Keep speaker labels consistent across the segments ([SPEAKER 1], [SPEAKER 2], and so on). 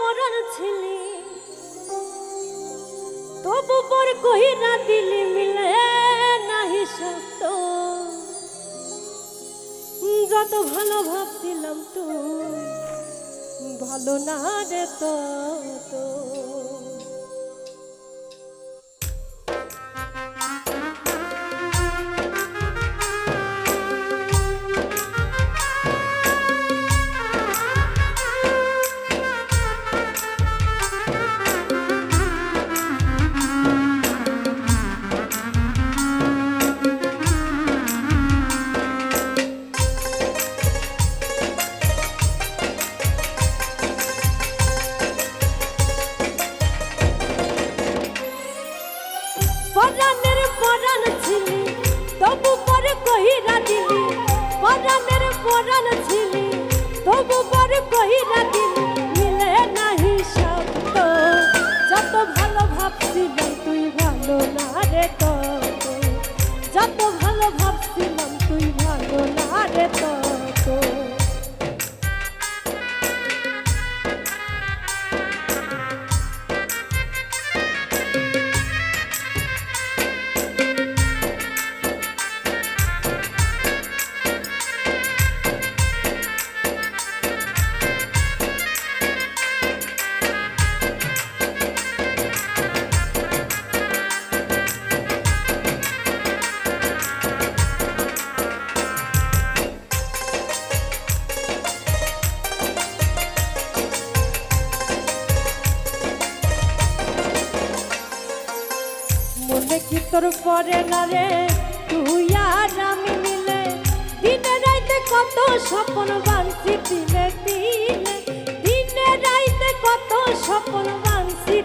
[SPEAKER 1] পরাণ ছিলি। তবু পর কহিরা দিলি মিলে নাহি সত্য। যত ভালো ভাবছিলাম তুই ভালো না রে তো কহিরা দিলি, পরাণের পরাণ ছিলি, তবু পর কহিরা দিলি, মিলে নাহি শব্দ। যত ভালো ভাবছিলাম তুই ভালো না রে তো যত ভালো ভাবছিলাম তুই ভালো না রে তত কি তোর পরে না রে, তুই আর আমি মিলে। দিনে রাইতে কত স্বপ্ন বানছি তিলে তিলে দিনে রাইতে কত স্বপ্ন বানছি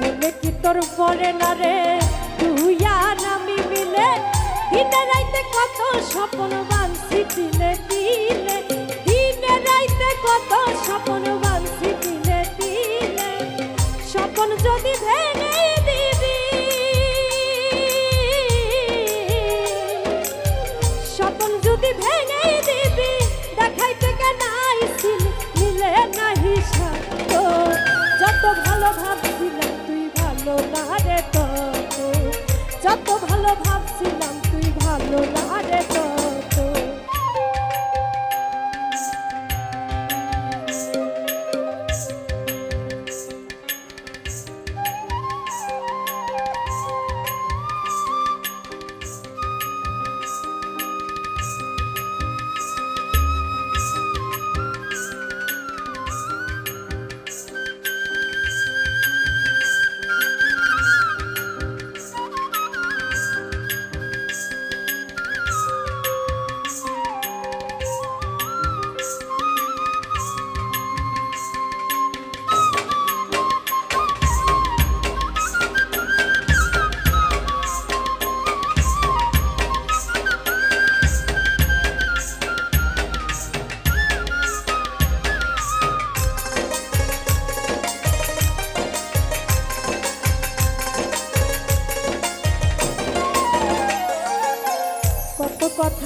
[SPEAKER 1] মনে কি তোর পরে না রে, তুই আর আমি মিলে। দিনে রাইতে কত স্বপ্ন বানছি দিলে দিনে রাইতে কত স্বপ্ন বানছি দিলে দিলে স্বপ্ন যদি ভেঙে দিবি, স্বপ্ন ভেঙে দিবি, দেখাইতে কেন আইছিল মিলে ভালো ভাবছিলাম তুই ভালো না রে তত, যত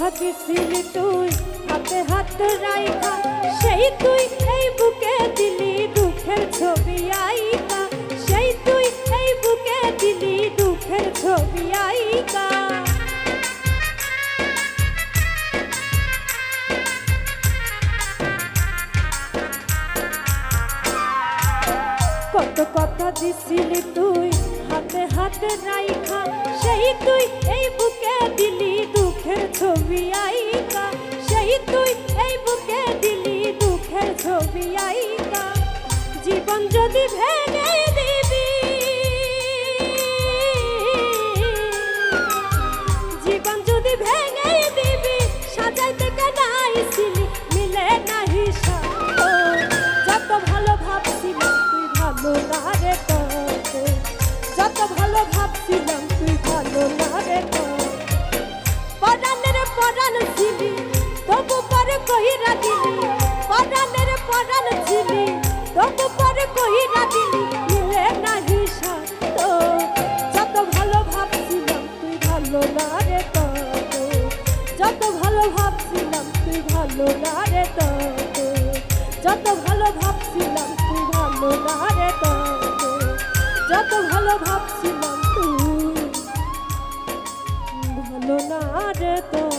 [SPEAKER 1] কত তুই, হাতে হাত রাইখা। সেই তুই এই বুকে দিলি দুঃখের ছবি আইকা। সেই তুই এই বুকে দিলি দুঃখের ছবি আইকা। কত কথা দিছিলি তুই, হাতে হাতে রাইখা। সেই তুই এই বুকে দিলি দুঃখের ছবি আইকা সেই তুই এই বুকে দিলি দুঃখের ছবি আইকা জীবন যদি ভেঙে দিবি, জীবন যদি ভেঙে দিবি, সাজাইতে কেন মিলে নাহি সত্য যত ভালো ভাবছিলাম তুই ভালো না রে যত ভালো ভাবছিলাম তুই ভালো না রে পরাণ ছিলি, তবু পরে কহিরা দিলি, পরাণের পরাণ ছিলি, তবু পরে কহিরা দিলি দিলে নাহি শান্ত। যত ভালো ভাবছিলাম তুই ভালো না রে তত যত ভালো ভাবছিলাম তুই ভালো না রে তত যত ভালো ভাবছিলাম তুই ভালো না রে তত যত ভালো ভাবছিলাম তুই ভালো না রে তত